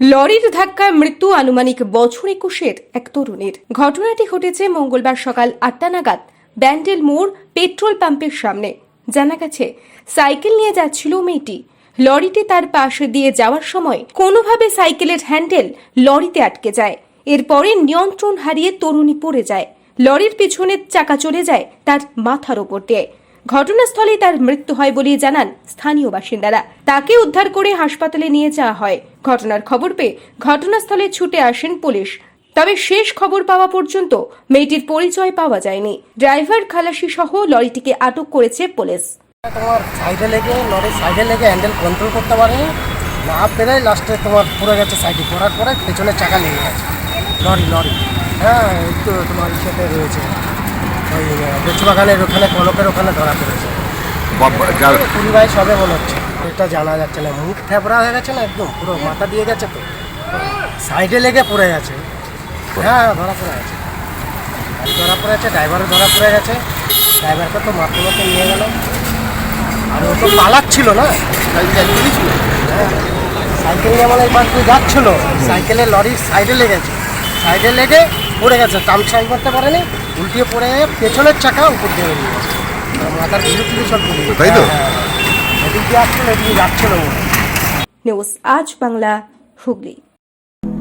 লরির ধাক্কায় মৃত্যু আনুমানিক বছর একুশের এক তরুণীর। ঘটনাটি ঘটেছে মঙ্গলবার সকাল আটটা নাগাদ ব্যান্ডেল মোড় পেট্রোল পাম্পের সামনে। জানা গেছে, সাইকেল নিয়ে যাচ্ছিল মেয়েটি। লরিটি তার পাশে দিয়ে যাওয়ার সময় কোনোভাবে সাইকেলের হ্যান্ডেল লরিতে আটকে যায়। এরপরে নিয়ন্ত্রণ হারিয়ে তরুণী পড়ে যায়। লরির পিছনের চাকা চলে যায় তার মাথার ওপর দিয়ে। ঘটনাস্থলে তার মৃত্যু হয় বলে জানান স্থানীয় বাসিন্দারা। তাকে উদ্ধার করে হাসপাতালে নিয়ে যাওয়া হয়। ঘটনার খবর পেয়ে ঘটনাস্থলে ছুটে আসেন পুলিশ। তবে শেষ খবর পাওয়া পর্যন্ত মেয়েটির পরিচয় পাওয়া যায়নি। ড্রাইভার খালাসি সহ লরিটিকে আটক করেছে পুলিশ। তোমার সাইডে লেগে, লরির সাইডে লেগে হ্যান্ডেল কন্ট্রোল করতে পারেনি। না পেরে লাস্টে তোমার পড়ে গেছে সাইডে। পড়ার পরে পেছনে চাকা লেগে গেছে। Lorry lorry. হ্যাঁ তো তোমার ইসেতে রয়েছে। ওই ওখানে কলকের ওখানে ধরা পড়েছে। কুড়ি বাইশ হবে মনে হচ্ছে। এটা জানা যাচ্ছে না মুখ ফেবরা হয়ে গেছে না একদম পুরো মাথা দিয়ে গেছে তো। সাইডে লেগে পড়ে গেছে। হ্যাঁ ধরা পড়ে গেছে। ধরা পড়ে গেছে ড্রাইভারও ধরা পড়ে গেছে। ড্রাইভারকে তো মাথা মতো নিয়ে গেল। আর ও তো পালাচ্ছিল না। হ্যাঁ সাইকেল নিয়ে মানে এবার তুই যাচ্ছিল। সাইকেলে লরির সাইডে লেগেছে। সাইডে লেগে পড়ে গেছে টাম সাইড করতে পারেনি উল্টিয়ে পড়ে পেছনের চাকা উপর দিয়ে বেরিয়ে গেছে মাথার ভিড় ফিরে সব পড়ে গেছে। তাই তো? হ্যাঁ, হ্যাঁ। এদিক দিয়ে আসছিল এদিকে যাচ্ছিল নিউজ আজ বাংলা হুগলি